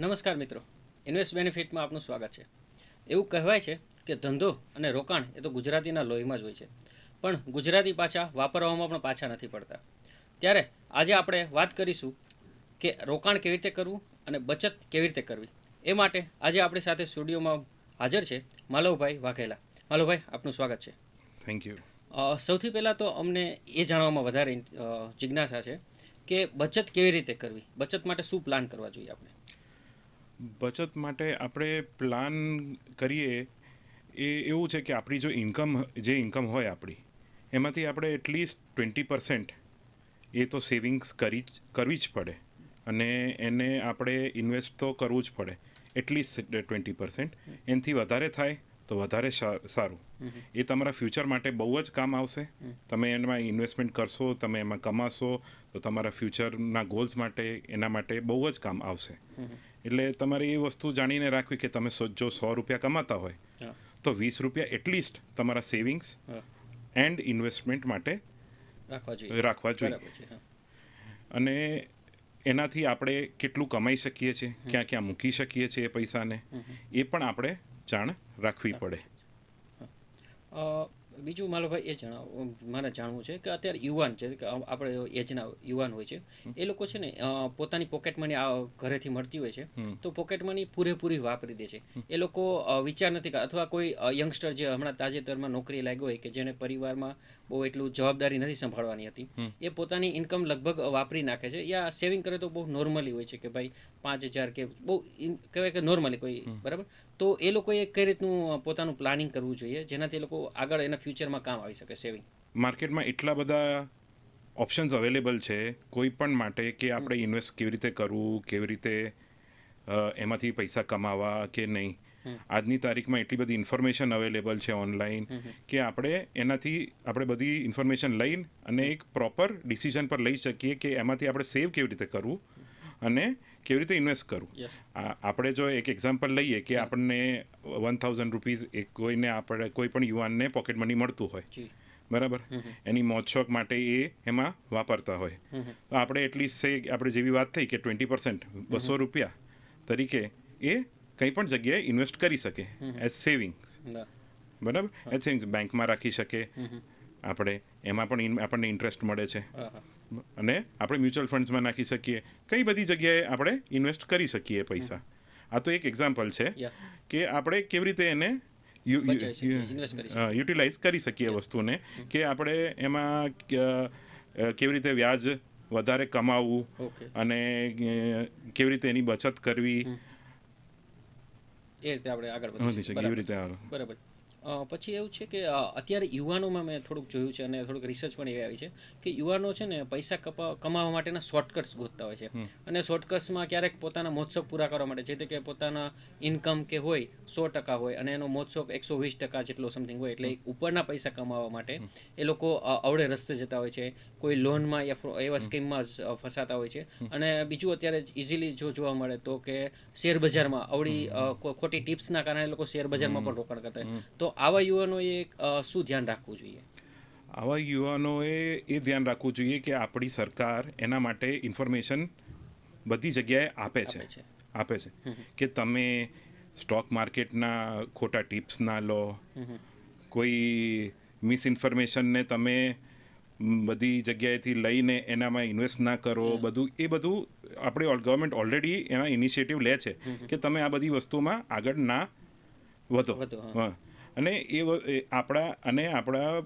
નમસ્કાર મિત્રો. ઇન્વેસ્ટ બેનિફિટમાં આપનું સ્વાગત છે. એવું કહેવાય છે કે ધંધો અને રોકાણ એ તો ગુજરાતીના લોહીમાં જ હોય છે. પણ ગુજરાતી પાછા વાપરવામાં પણ પાછા નથી પડતા. ત્યારે આજે આપણે વાત કરીશું કે રોકાણ કેવી રીતે કરવું અને બચત કેવી રીતે કરવી. એ માટે આજે આપણી સાથે સ્ટુડિયોમાં હાજર છે માલવભાઈ વાઘેલા. માલવભાઈ આપનું સ્વાગત છે. થેન્ક યુ સૌથી પહેલાં તો અમને એ જાણવામાં વધારે જિજ્ઞાસા છે કે બચત કેવી રીતે કરવી? બચત માટે શું પ્લાન કરવા જોઈએ આપણે? બચત માટે આપણે પ્લાન કરીએ એ એવું છે કે આપણી જો ઇન્કમ જે ઇન્કમ હોય આપણી એમાંથી આપણે એટલીસ્ટ ટ્વેન્ટી પર્સેન્ટ એ તો સેવિંગ્સ કરી કરવી જ પડે. અને એને આપણે ઇન્વેસ્ટ તો કરવું જ પડે. એટલીસ્ટ ટ્વેન્ટી પર્સેન્ટ એનાથી વધારે થાય તો વધારે સારું. એ તમારા ફ્યુચર માટે બહુ જ કામ આવશે. તમે એમાં ઇન્વેસ્ટમેન્ટ કરશો તમે એમાં કમાશો તો તમારા ફ્યુચરના ગોલ્સ માટે એના માટે બહુ જ કામ આવશે. એટલે તમારે એ વસ્તુ જાણીને રાખવી કે તમે જો સો રૂપિયા કમાતા હોય તો વીસ રૂપિયા એટલીસ્ટ તમારા સેવિંગ્સ એન્ડ ઇન્વેસ્ટમેન્ટ માટે રાખવા જોઈએ. રાખવા. અને એનાથી આપણે કેટલું કમાઈ શકીએ છીએ ક્યાં ક્યાં મૂકી શકીએ છીએ એ પૈસાને એ પણ આપણે જાણ રાખવી પડે. બીજું મારો ભાઈ એ જણાવો મને જાણવું છે કે અત્યારે યુવાન છે કે આપણે એજના યુવાન હોય છે એ લોકો છે ને પોતાની પોકેટ મની આ ઘરેથી મળતી હોય છે તો પોકેટ મની પૂરેપૂરી વાપરી દે છે. એ લોકો વિચાર નથી અથવા કોઈ યંગસ્ટર જે હમણાં તાજેતરમાં નોકરી લાગ્યો હોય કે જેને પરિવારમાં બહુ એટલું જવાબદારી નથી સંભાળવાની હતી એ પોતાની ઇન્કમ લગભગ વાપરી નાખે છે. યા સેવિંગ કરે તો બહુ નોર્મલી હોય છે કે ભાઈ પાંચ હજાર કે બહુ કહેવાય કે નોર્મલી કોઈ બરાબર? તો એ લોકોએ કઈ રીતનું પોતાનું પ્લાનિંગ કરવું જોઈએ જેનાથી એ લોકો આગળ એના ફ્યુચરમાં કામ આવી શકે સેવિંગ માર્કેટમાં એટલા બધા ઓપ્શન્સ અવેલેબલ છે કોઈ પણ માટે કે આપણે ઇન્વેસ્ટ કેવી રીતે કરવું કેવી રીતે એમાંથી પૈસા કમાવા કે નહીં. આજની તારીખમાં એટલી બધી ઇન્ફોર્મેશન અવેલેબલ છે ઓનલાઈન કે આપણે એનાથી આપણે બધી ઇન્ફોર્મેશન લઈને અને એક પ્રોપર ડિસિઝન પર લઈ શકીએ કે એમાંથી આપણે સેવ કેવી રીતે કરવું અને કેવી રીતે ઇન્વેસ્ટ કરવું આપણે જો એક એક્ઝામ્પલ લઈએ કે આપણને વન થાઉઝન્ડ રૂપીઝ એક કોઈને આપણે કોઈ પણ યુવાનને પોકેટ મની મળતું હોય. બરાબર? એની મોજશોખ માટે એ એમાં વાપરતા હોય. તો આપણે એટલીસ્ટ સે આપણે જેવી વાત થઈ કે ટ્વેન્ટી પર્સન્ટ બસો રૂપિયા તરીકે એ કંઈ પણ જગ્યાએ ઇન્વેસ્ટ કરી શકે. એઝ સેવિંગ્સ બરાબર. એઝ સેવિંગ્સ બેંકમાં રાખી શકે. આપણે એમાં પણ આપણને ઇન્ટરેસ્ટ મળે છે. અને આપણે મ્યુચ્યુઅલ ફંડ્સમાં નાખી શકીએ. કઈ બધી જગ્યાએ આપણે ઇન્વેસ્ટ કરી શકીએ પૈસા. આ તો એક એક્ઝામ્પલ છે કે આપણે કેવી રીતે એને. યુટિલાઇઝ કરી શકીએ. વસ્તુને કે આપણે એમાં કેવી રીતે વ્યાજ વધારે કમાવવું અને કેવી રીતે એની બચત કરવી. એ રીતે આપણે આગળ વધી શકીએ. એવી રીતે બરાબર. પછી એવું છે કે અત્યારે યુવાનોમાં મેં થોડુંક જોયું છે અને થોડુંક રિસર્ચ પણ એવી આવી છે કે યુવાનો છે ને પૈસા કપા કમાવા માટેના શોર્ટકટ્સ ગોતતા હોય છે. અને શોર્ટકટ્સમાં ક્યારેક પોતાના મોજશોખ પૂરા કરવા માટે જે રીતે કે પોતાના ઇન્કમ કે હોય સો ટકા હોય અને એનો મોજશોખ એકસો વીસ ટકા જેટલો સમથિંગ હોય એટલે ઉપરના પૈસા કમાવા માટે એ લોકો અવળે રસ્તે જતા હોય છે. કોઈ લોનમાં યા એવા સ્કીમમાં ફસાતા હોય છે. અને બીજું અત્યારે ઇઝીલી જો જોવા મળે તો કે શેર બજારમાં અવળી ખોટી ટિપ્સના કારણે લોકો શેર બજારમાં પણ રોકાણ કરતા હોય. તો આવા યુવાનોએ શું ધ્યાન રાખવું જોઈએ? આવા યુવાનોએ એ ધ્યાન રાખવું જોઈએ કે આપણી સરકાર એના માટે ઇન્ફોર્મેશન બધી જગ્યાએ આપે છે. આપે છે. કે તમે સ્ટોક માર્કેટના ખોટા ટિપ્સ ના લો કોઈ મિસઇન્ફોર્મેશનને તમે બધી જગ્યાએથી લઈને એનામાં ઇન્વેસ્ટ ના કરો બધું એ બધું આપણે ગવર્મેન્ટ ઓલરેડી એના ઇનિશિયેટિવ લે છે કે તમે આ બધી વસ્તુમાં આગળ ના વધો. વધો, હા. અને એ આપણા અને આપણા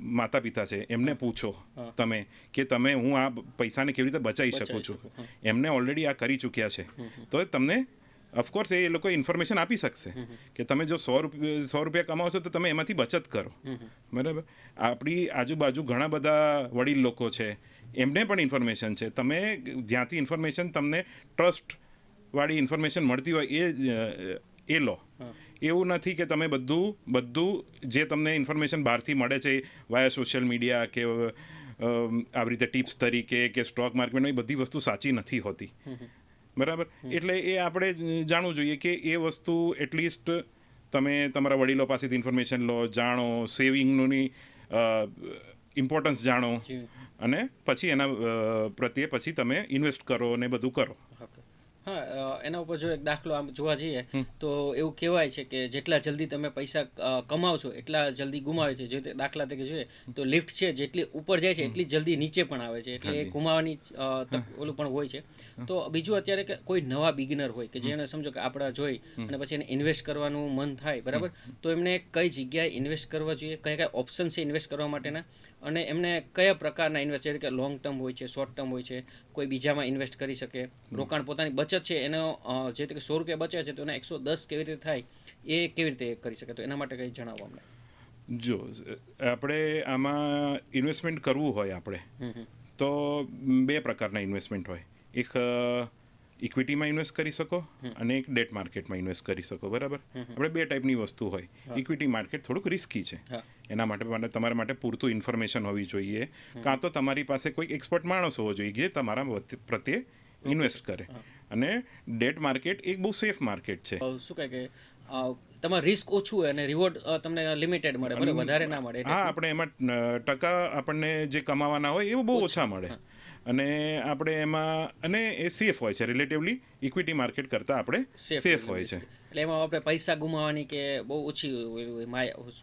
માતા પિતા છે એમને પૂછો તમે કે તમે હું આ પૈસાને કેવી રીતે બચાવી શકું છું. એમને ઓલરેડી આ કરી ચૂક્યા છે. તો તમને ઓફકોર્સ એ લોકો ઇન્ફોર્મેશન આપી શકશે કે તમે જો સો રૂપિયા સો રૂપિયા કમાવો છો તો તમે એમાંથી બચત કરો. બરાબર? આપણી આજુબાજુ ઘણા બધા વડીલ લોકો છે એમને પણ ઇન્ફોર્મેશન છે. તમે જ્યાંથી ઇન્ફોર્મેશન તમને ટ્રસ્ટ વાળી ઇન્ફોર્મેશન મળતી હોય એ એ લો. એવું નથી કે તમે બધું બધું જે તમને ઇન્ફોર્મેશન બહારથી મળે છે વાયા સોશિયલ મીડિયા કે આવી રીતે ટિપ્સ તરીકે કે સ્ટોક માર્કેટમાં એ બધી વસ્તુ સાચી નથી હોતી. બરાબર? એટલે એ આપણે જાણવું જોઈએ કે એ વસ્તુ એટલીસ્ટ તમે તમારા વડીલો પાસેથી ઇન્ફોર્મેશન લો જાણો સેવિંગની ઇમ્પોર્ટન્સ જાણો. અને પછી એના પ્રત્યે પછી તમે ઇન્વેસ્ટ કરો ને બધું કરો. હા એના ઉપર જો એક દાખલો આમ જોવા જઈએ તો એવું કહેવાય છે કે જેટલા જલ્દી તમે પૈસા કમાવ છો એટલા જલ્દી ગુમાવે છે. જે દાખલા તરીકે જોઈએ તો લિફ્ટ છે જેટલી ઉપર જાય છે એટલી જલ્દી નીચે પણ આવે છે. એટલે એ ગુમાવાની તક ઓલું પણ હોય છે. તો બીજું અત્યારે કે કોઈ નવા બિગિનર હોય કે જેને સમજો કે આપણા જોઈ અને પછી એને ઇન્વેસ્ટ કરવાનું મન થાય બરાબર? તો એમને કઈ જગ્યાએ ઇન્વેસ્ટ કરવા જોઈએ કયા કયા ઓપ્શન છે ઇન્વેસ્ટ કરવા માટેના? અને એમને કયા પ્રકારના ઇન્વેસ્ટ કે લોંગ ટર્મ હોય છે શોર્ટ ટર્મ હોય છે કોઈ બીજામાં ઇન્વેસ્ટ કરી શકે રોકાણ પોતાની બચત છે એનો જે રીતે સો રૂપિયા બચ્યા છે તો એના એકસો દસ કેવી રીતે થાય એ કેવી રીતે કરી શકે? તો એના માટે કંઈ જણાવો અમને. જો આપણે આમાં ઇન્વેસ્ટમેન્ટ કરવું હોય આપણે. તો બે પ્રકારના ઇન્વેસ્ટમેન્ટ હોય. એક ઇક્વિટીમાં ઇન્વેસ્ટ કરી શકો અને એક ડેટ માર્કેટમાં ઇન્વેસ્ટ કરી શકો બરાબર? આપણે બે ટાઈપની વસ્તુ હોય. ઇક્વિટી માર્કેટ થોડુંક રિસ્કી છે. એના માટે માટે તમારા માટે પૂરતું ઇન્ફોર્મેશન હોવી જોઈએ. કાં તો તમારી પાસે કોઈ એક્સપર્ટ માણસ હોવો જોઈએ જે તમારા પ્રત્યે ઇન્વેસ્ટ કરે. અને ડેટ માર્કેટ એક બહુ સેફ માર્કેટ છે. શું કહે કે તમારે રિસ્ક ઓછું હોય અને રિવોર્ડ તમને લિમિટેડ મળે બરાબર વધારે ના મળે હા આપણે એમાં ટકા આપણને જે કમાવાના હોય એવું બહુ ઓછા. મળે. અને આપણે એમાં અને એ સેફ હોય છે રિલેટિવલી ઇક્વિટી માર્કેટ કરતાં આપણે સેફ હોય છે. એટલે એમાં આપણે પૈસા ગુમાવવાની કે બહુ ઓછી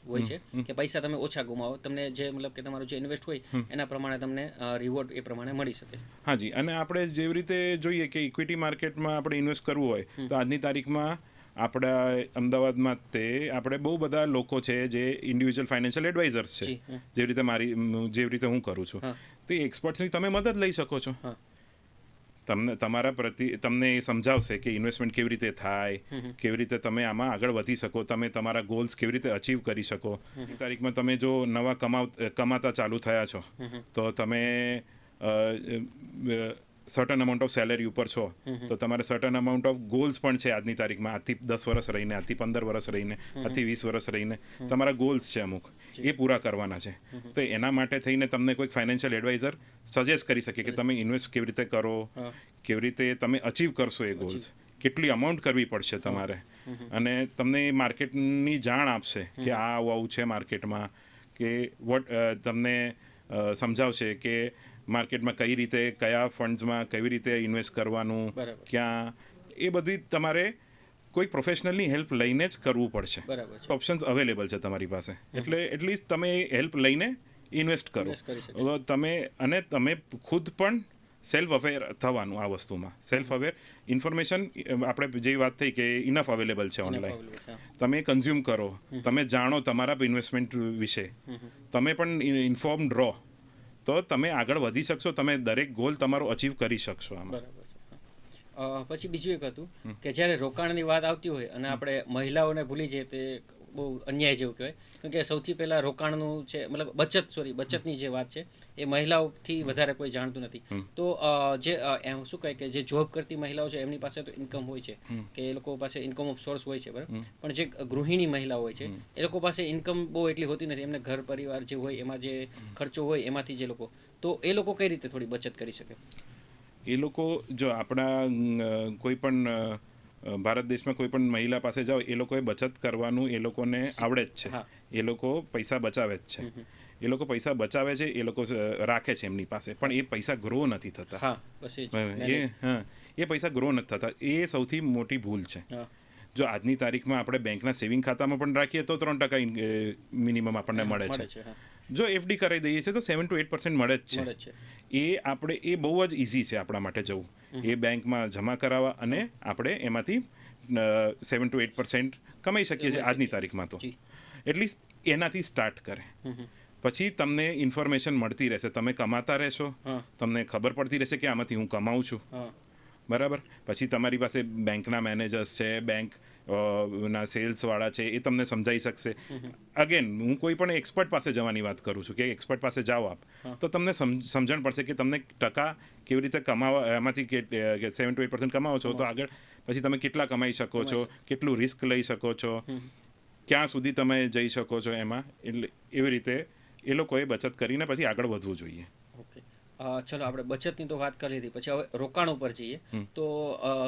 હોય છે કે પૈસા તમે ઓછા ગુમાવો તમને જે મતલબ કે તમારું જે ઇન્વેસ્ટ હોય એના પ્રમાણે તમને રિવોર્ડ એ પ્રમાણે મળી શકે. હાજી અને આપણે જેવી રીતે જોઈએ કે ઇક્વિટી માર્કેટમાં આપણે ઇન્વેસ્ટ કરવું હોય તો આજની તારીખમાં આપણા અમદાવાદમાં તે આપણે બહુ બધા લોકો છે જે ઇન્ડિવિજ્યુઅલ ફાઇનાન્શિયલ એડવાઇઝર્સ છે. જેવી રીતે મારી જેવી રીતે હું કરું છું. તો તે એક્સપર્ટ્સની તમે મદદ લઈ શકો છો. તમને તમારા પ્રતિ તમને એ સમજાવશે કે ઇન્વેસ્ટમેન્ટ કેવી રીતે થાય કેવી રીતે તમે આમાં આગળ વધી શકો તમે તમારા ગોલ્સ કેવી રીતે અચીવ કરી શકો. તારીખમાં તમે જો નવા કમાવ કમાતા ચાલુ થયા છો તો તમે સર્ટન અમાઉન્ટ ઓફ સેલેરી ઉપર છો તો તમારે સર્ટન અમાઉન્ટ ઓફ ગોલ્સ પણ છે આજની તારીખમાં. આજથી દસ વર્ષ રહીને આજથી પંદર વર્ષ રહીને આજથી વીસ વર્ષ રહીને તમારા ગોલ્સ છે અમુક. એ પૂરા કરવાના છે. તો એના માટે થઈને તમને કોઈક ફાઇનાન્શિયલ એડવાઇઝર સજેસ્ટ કરી શકે કે તમે ઇન્વેસ્ટ કેવી રીતે કરો કેવી રીતે તમે અચીવ કરશો એ ગોલ્સ કેટલી અમાઉન્ટ કરવી પડશે તમારે. અને તમને એ માર્કેટની જાણ આપશે કે આ આવું આવું છે માર્કેટમાં કે વોટ તમને સમજાવશે કે માર્કેટમાં કઈ રીતે કયા ફંડ્સમાં કેવી રીતે ઇન્વેસ્ટ કરવાનું ક્યાં એ બધી તમારે કોઈ પ્રોફેશનલની હેલ્પ લઈને જ કરવું પડશે. બરાબર ઓપ્શન્સ અવેલેબલ છે તમારી પાસે. એટલે એટલીસ્ટ તમે હેલ્પ લઈને ઇન્વેસ્ટ કરો. તમે અને તમે ખુદ પણ સેલ્ફ અવેર થવાનું આ વસ્તુમાં. સેલ્ફ અવેર ઇન્ફોર્મેશન આપણે જે વાત થઈ કે ઇનફ અવેલેબલ છે ઓનલાઈન. તમે કન્ઝ્યુમ કરો. તમે જાણો તમારા ઇન્વેસ્ટમેન્ટ વિશે. તમે પણ ઇન્ફોર્મ રહો. તો તમે આગળ વધી શકશો, તમે દરેક ગોલ તમારો અચીવ કરી શકશો આમાં. પછી બીજું એક હતું કે જ્યારે રોકાણની વાત આવતી હોય અને આપણે મહિલાઓને ભૂલી જઈએ તે બહુ અન્યાય જેવું કહેવાય. કારણ કે સૌથી પહેલાં રોકાણનું છે મતલબ બચત સોરી બચતની જે વાત છે એ મહિલાઓથી વધારે કોઈ જાણતું નથી. તો જે એમ શું કહે કે જે જોબ કરતી મહિલાઓ છે એમની પાસે તો ઇન્કમ હોય છે. કે એ લોકો પાસે ઇન્કમ ઓફ સોર્સ હોય છે બરાબર? પણ જે ગૃહિણી મહિલાઓ હોય છે એ લોકો પાસે ઇન્કમ બહુ એટલી હોતી નથી. એમને ઘર પરિવાર જે હોય એમાં જે ખર્ચો હોય એમાંથી જે લોકો. તો એ લોકો કઈ રીતે થોડી બચત કરી શકે? એ લોકો જો આપણા કોઈ પણ ભારત દેશમાં કોઈ પણ મહિલા પાસે જાઓ એ લોકોએ બચત કરવાનું એ લોકોને આવડે જ છે. એ લોકો પૈસા બચાવે જ છે. એ લોકો પૈસા બચાવે છે એ લોકો રાખે છે એમની પાસે. પણ એ પૈસા ગ્રો નથી થતા. એ એ હા. એ પૈસા ગ્રો નથી થતા. એ સૌથી મોટી ભૂલ છે. જો આજની તારીખમાં આપણે બેંકના સેવિંગ ખાતામાં પણ રાખીએ તો ત્રણ ટકા મિનિમમ આપણને મળે છે. જો એફડી કરાવી દઈએ છીએ તો સેવન ટુ એટ પર્સન્ટ મળે જ છે. એ આપણે એ બહુ જ ઇઝી છે આપણા માટે જવું. એ બેંકમાં જમા કરાવવા અને આપણે એમાંથી સેવન ટુ એટ પર્સન્ટ કમાઈ શકીએ છીએ આજની તારીખમાં તો. એટલીસ્ટ એનાથી સ્ટાર્ટ કરે. પછી તમને ઇન્ફોર્મેશન મળતી રહેશે. તમે કમાતા રહેશો. તમને ખબર પડતી રહેશે કે આમાંથી હું કમાઉં છું. બરાબર? પછી તમારી પાસે બેંકના મેનેજર્સ છે બેંક ના સેલ્સવાળા છે એ તમને સમજાવી શકશે. અગેન હું કોઈ પણ એક્સપર્ટ પાસે જવાની વાત કરું છું કે એક્સપર્ટ પાસે જાઓ આપ તો તમને સમ- સમજણ પડશે કે તમને ટકા કેવી રીતે કમાવા એમાંથી કે સેવન ટુ એટ પર્સન્ટ કમાવો છો તો આગળ પછી તમે કેટલા કમાઈ શકો છો કેટલું રિસ્ક લઈ શકો છો ક્યાં સુધી તમે જઈ શકો છો એમાં એટલે એવી રીતે એ લોકોએ બચત કરીને પછી આગળ વધવું જોઈએ. ચલો આપણે બચતની તો વાત કરી હતી પછી હવે રોકાણ ઉપર જઈએ. તો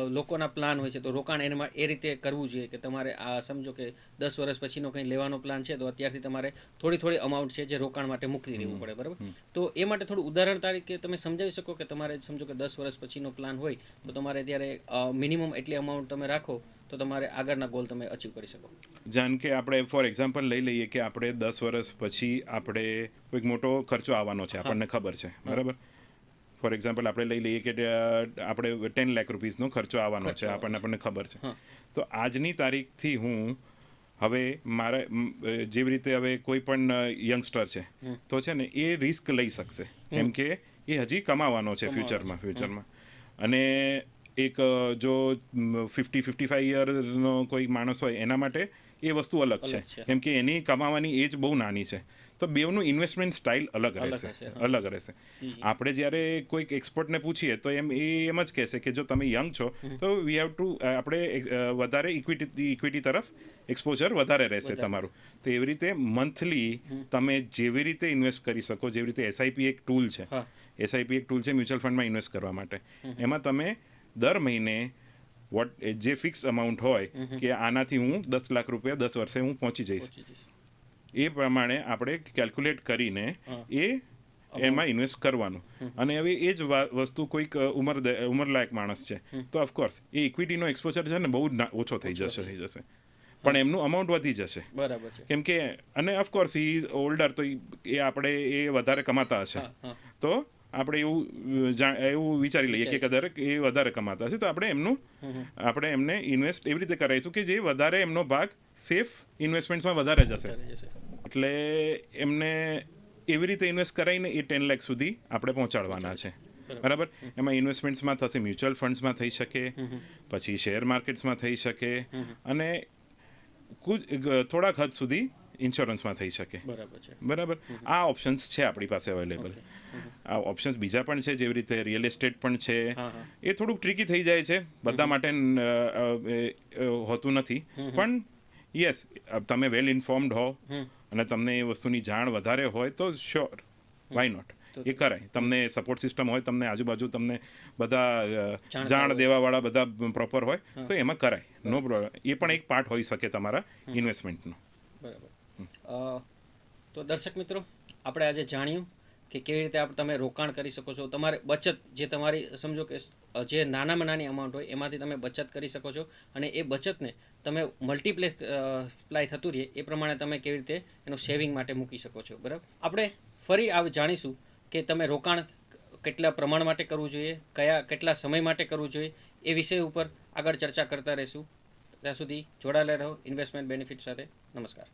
લોકોના પ્લાન હોય છે. તો રોકાણ એમાં એ રીતે કરવું જોઈએ કે તમારે આ સમજો કે દસ વર્ષ પછીનો કંઈ લેવાનો પ્લાન છે તો અત્યારથી તમારે થોડી થોડી અમાઉન્ટ છે જે રોકાણ માટે મૂકી દેવું પડે બરાબર? તો એ માટે થોડું ઉદાહરણ તરીકે તમે સમજાવી શકો કે તમારે સમજો કે દસ વર્ષ પછીનો પ્લાન હોય તો તમારે ત્યારે મિનિમમ એટલી અમાઉન્ટ તમે રાખો તો તમારે આગળના ગોલ તમે અચીવ કરી શકો. જાણ કે આપણે ફોર એક્ઝામ્પલ લઈ લઈએ કે આપણે દસ વર્ષ પછી આપણે કોઈક મોટો ખર્ચો આવવાનો છે આપણને ખબર છે બરાબર? ફોર એક્ઝામ્પલ આપણે લઈ લઈએ કે આપણે ટેન લાખ રૂપીસનો ખર્ચો આવવાનો છે આપણને આપણને ખબર છે. તો આજની તારીખથી હું હવે મારે જેવી રીતે હવે કોઈ પણ યંગસ્ટર છે તો છે ને એ રિસ્ક લઈ શકશે. કેમ કે એ હજી કમાવાનો છે ફ્યુચરમાં ફ્યુચરમાં અને એક જો ફિફ્ટી ફિફ્ટી ફાઈવ યરનો કોઈ માણસ હોય એના માટે એ વસ્તુ અલગ છે. કેમ કે એની કમાવાની એજ બહુ નાની છે. તો બેવનું ઇન્વેસ્ટમેન્ટ સ્ટાઇલ અલગ રહેશે. હશે, અલગ રહેશે. આપણે જ્યારે કોઈક એક્સપર્ટને પૂછીએ તો એમ એ એમ જ કહેશે કે જો તમે યંગ છો તો વી હેવ ટુ આપણે વધારે ઇક્વિટી ઇક્વિટી તરફ એક્સપોઝર વધારે રહેશે તમારું. તો એવી રીતે મંથલી તમે જેવી રીતે ઇન્વેસ્ટ કરી શકો જેવી રીતે એસઆઈપી એક ટૂલ છે. એસઆઈપી એક ટૂલ છે મ્યુચ્યુઅલ ફંડમાં ઇન્વેસ્ટ કરવા માટે. એમાં તમે દર મહિને વોટ જે ફિક્સ અમાઉન્ટ હોય કે આનાથી હું દસ લાખ રૂપિયા દસ વર્ષે હું પહોંચી જઈશ. એ પ્રમાણે આપણે કેલ્ક્યુલેટ કરીને એ એમાં ઇન્વેસ્ટ કરવાનું. અને હવે એ જ વસ્તુ કોઈક ઉંમર ઉંમરલાયક માણસ છે. તો ઓફકોર્સ એ ઇક્વિટીનો એક્સપોઝર છે ને બહુ ઓછો થઈ જશે થઈ જશે. પણ એમનું અમાઉન્ટ વધી જશે. બરાબર છે. કેમ કે અને ઓફકોર્સ ઈ ઓલ્ડર તો એ આપણે એ વધારે કમાતા હશે. તો આપણે એવું એવું વિચારી લઈએ કે કદાચ એ વધારે કમાતા હશે તો આપણે એમનું આપણે એમને ઇન્વેસ્ટ એવી રીતે કરાવીશું કે જે વધારે એમનો ભાગ સેફ ઇન્વેસ્ટમેન્ટ્સમાં વધારે જશે. એટલે એમને એવી રીતે ઇન્વેસ્ટ કરાવીને એ ટેન લાખ સુધી આપણે પહોંચાડવાના છે. બરાબર? એમાં ઇન્વેસ્ટમેન્ટ્સમાં થશે મ્યુચ્યુઅલ ફંડ્સમાં થઈ શકે પછી શેર માર્કેટ્સમાં થઈ શકે અને થોડાક હદ સુધી ઇન્સ્યોરન્સમાં થઈ શકે. બરાબર છે. બરાબર? આ ઓપ્શન્સ છે આપણી પાસે અવેલેબલ આ ઓપ્શન્સ બીજા પણ છે જેવી રીતે રિયલ એસ્ટેટ પણ છે. એ થોડુંક ટ્રિકી થઈ જાય છે. બધા માટે હોતું નથી. પણ યસ તમે વેલ ઇન્ફોર્મ્ડ હો અને તમને એ વસ્તુની જાણ વધારે હોય તો શ્યોર વાય નોટ એ કરાય. તમને સપોર્ટ સિસ્ટમ હોય તમને આજુબાજુ તમને બધા જાણ દેવાવાળા બધા પ્રોપર હોય તો એમાં કરાય. નો પ્રોબ્લેમ એ પણ એક પાર્ટ હોઈ શકે તમારા ઇન્વેસ્ટમેન્ટનો બરાબર. તો દર્શક મિત્રો, આપણે આજે જાણ્યું કે કેવી રીતે આપ તમે રોકાણ કરી શકો છો. તમારે બચત જે તમારી, સમજો કે જે નાનામાં નાની અમાઉન્ટ હોય, એમાંથી તમે બચત કરી શકો છો અને એ બચતને તમે મલ્ટીપ્લે પ્લાય થતું રહે એ પ્રમાણે તમે કેવી રીતે એનું સેવિંગ માટે મૂકી શકો છો. બરાબર? આપણે ફરી આવ, જાણીશું કે તમે રોકાણ કેટલા પ્રમાણ માટે કરવું જોઈએ, કયા, કેટલા સમય માટે કરવું જોઈએ એ વિષય ઉપર આગળ ચર્ચા કરતા રહીશું. ત્યાં સુધી જોડાયેલા રહો. ઇન્વેસ્ટમેન્ટ બેનિફિટ સાથે. નમસ્કાર.